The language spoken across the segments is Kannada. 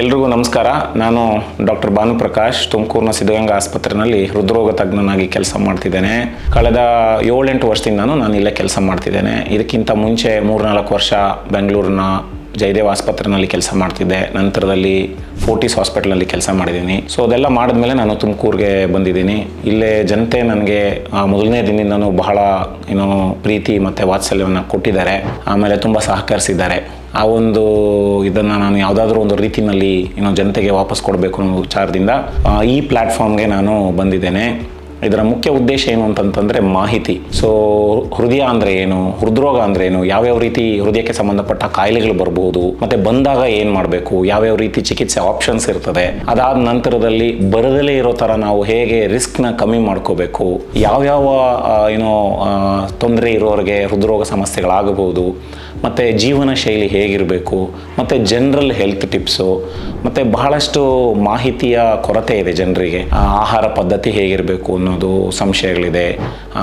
ಎಲ್ರಿಗೂ ನಮಸ್ಕಾರ. ನಾನು ಡಾಕ್ಟರ್ ಭಾನುಪ್ರಕಾಶ್ ತುಮಕೂರಿನ ಸಿದ್ಧಗಂಗಾ ಆಸ್ಪತ್ರೆಯಲ್ಲಿ ಹೃದ್ರೋಗ ತಜ್ಞನಾಗಿ ಕೆಲಸ ಮಾಡ್ತಿದ್ದೇನೆ. ಕಳೆದ ಏಳೆಂಟು ವರ್ಷದಿಂದ ನಾನು ಇಲ್ಲೇ ಕೆಲಸ ಮಾಡ್ತಿದ್ದೇನೆ. ಇದಕ್ಕಿಂತ ಮುಂಚೆ ಮೂರ್ನಾಲ್ಕು ವರ್ಷ ಬೆಂಗಳೂರಿನ ಜಯದೇವ್ ಆಸ್ಪತ್ರೆಯಲ್ಲಿ ಕೆಲಸ ಮಾಡ್ತಿದ್ದೆ. ನಂತರದಲ್ಲಿ ಫೋರ್ಟಿಸ್ ಹಾಸ್ಪಿಟಲಲ್ಲಿ ಕೆಲಸ ಮಾಡಿದ್ದೀನಿ. ಸೊ ಅದೆಲ್ಲ ಮಾಡಿದ್ಮೇಲೆ ನಾನು ತುಮಕೂರಿಗೆ ಬಂದಿದ್ದೀನಿ. ಇಲ್ಲೇ ಜನತೆ ನನಗೆ ಮೊದಲನೇ ದಿನದಿಂದನೂ ಬಹಳ, ಏನೋ, ಪ್ರೀತಿ ಮತ್ತು ವಾತ್ಸಲ್ಯವನ್ನು ಕೊಟ್ಟಿದ್ದಾರೆ. ಆಮೇಲೆ ತುಂಬ ಸಹಕರಿಸಿದ್ದಾರೆ. ಆ ಒಂದು ಇದನ್ನು ನಾನು ಯಾವುದಾದ್ರೂ ಒಂದು ರೀತಿಯಲ್ಲಿ ಏನೋ ಜನತೆಗೆ ವಾಪಸ್ ಕೊಡಬೇಕು ಅನ್ನೋ ವಿಚಾರದಿಂದ ಈ ಪ್ಲ್ಯಾಟ್ಫಾರ್ಮ್ಗೆ ನಾನು ಬಂದಿದ್ದೇನೆ. ಇದರ ಮುಖ್ಯ ಉದ್ದೇಶ ಏನು ಅಂತಂತಂದರೆ ಮಾಹಿತಿ. ಸೊ ಹೃದಯ ಅಂದರೆ ಏನು, ಹೃದ್ರೋಗ ಅಂದರೆ ಏನು, ಯಾವ್ಯಾವ ರೀತಿ ಹೃದಯಕ್ಕೆ ಸಂಬಂಧಪಟ್ಟ ಕಾಯಿಲೆಗಳು ಬರಬಹುದು ಮತ್ತು ಬಂದಾಗ ಏನು ಮಾಡಬೇಕು, ಯಾವ್ಯಾವ ರೀತಿ ಚಿಕಿತ್ಸೆ ಆಪ್ಷನ್ಸ್ ಇರ್ತದೆ, ಅದಾದ ನಂತರದಲ್ಲಿ ಬರದಲೇ ಇರೋ ಥರ ನಾವು ಹೇಗೆ ರಿಸ್ಕ್ನ ಕಮ್ಮಿ ಮಾಡ್ಕೋಬೇಕು, ಯಾವ್ಯಾವ ಏನೋ ತೊಂದರೆ ಇರೋರಿಗೆ ಹೃದ್ರೋಗ ಸಮಸ್ಯೆಗಳಾಗಬಹುದು ಮತ್ತು ಜೀವನ ಶೈಲಿ ಹೇಗಿರಬೇಕು, ಮತ್ತು ಜನರಲ್ ಹೆಲ್ತ್ ಟಿಪ್ಸು ಮತ್ತು ಬಹಳಷ್ಟು ಮಾಹಿತಿಯ ಕೊರತೆ ಇದೆ ಜನರಿಗೆ. ಆಹಾರ ಪದ್ಧತಿ ಹೇಗಿರಬೇಕು ಅನ್ನೋದು ಸಂಶಯಗಳಿದೆ.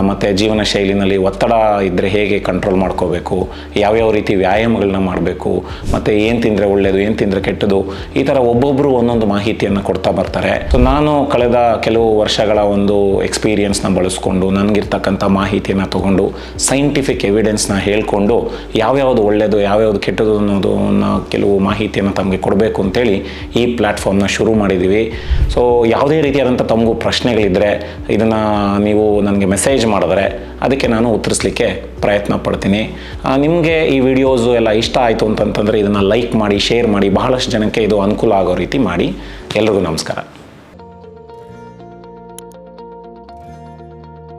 ಮತ್ತು ಜೀವನ ಶೈಲಿನಲ್ಲಿ ಒತ್ತಡ ಇದ್ದರೆ ಹೇಗೆ ಕಂಟ್ರೋಲ್ ಮಾಡ್ಕೋಬೇಕು, ಯಾವ್ಯಾವ ರೀತಿ ವ್ಯಾಯಾಮಗಳನ್ನ ಮಾಡಬೇಕು, ಮತ್ತು ಏನು ತಿಂದರೆ ಒಳ್ಳೆಯದು ಏನು ತಿಂದರೆ ಕೆಟ್ಟದು, ಈ ಥರ ಒಬ್ಬೊಬ್ಬರು ಒಂದೊಂದು ಮಾಹಿತಿಯನ್ನು ಕೊಡ್ತಾ ಬರ್ತಾರೆ. ಸೊ ನಾನು ಕಳೆದ ಕೆಲವು ವರ್ಷಗಳ ಒಂದು ಎಕ್ಸ್ಪೀರಿಯನ್ಸ್ನ ಬಳಸ್ಕೊಂಡು, ನನಗಿರ್ತಕ್ಕಂಥ ಮಾಹಿತಿಯನ್ನು ತಗೊಂಡು ಸೈಂಟಿಫಿಕ್ ಎವಿಡೆನ್ಸ್ನ ಹೇಳ್ಕೊಂಡು ಯಾವ್ಯಾವುದು ಒಳ್ಳೆಯದು ಯಾವ್ಯಾವುದು ಕೆಟ್ಟದು ಅನ್ನೋದನ್ನ ಕೆಲವು ಮಾಹಿತಿಯನ್ನು ತಮಗೆ ಕೊಡಬೇಕು ಅಂತೇಳಿ ಈ ಪ್ಲ್ಯಾಟ್ಫಾರ್ಮ್ನ ಶುರು ಮಾಡಿದ್ದೀವಿ ಸೊ ಯಾವುದೇ ರೀತಿಯಾದಂಥ ತಮಗೂ ಪ್ರಶ್ನೆಗಳಿದ್ದರೆ ಇದನ್ನು ನೀವು ನನಗೆ ಮೆಸೇಜ್ ಮಾಡಿದ್ರೆ ಅದಕ್ಕೆ ನಾನು ಉತ್ತರಿಸಲಿಕ್ಕೆ ಪ್ರಯತ್ನ ಪಡ್ತೀನಿ. ನಿಮಗೆ ಈ ವಿಡಿಯೋಸು ಎಲ್ಲ ಇಷ್ಟ ಆಯಿತು ಅಂತಂತಂದರೆ ಇದನ್ನು ಲೈಕ್ ಮಾಡಿ ಶೇರ್ ಮಾಡಿ, ಬಹಳಷ್ಟು ಜನಕ್ಕೆ ಇದು ಅನುಕೂಲ ಆಗೋ ರೀತಿ ಮಾಡಿ. ಎಲ್ರಿಗೂ ನಮಸ್ಕಾರ.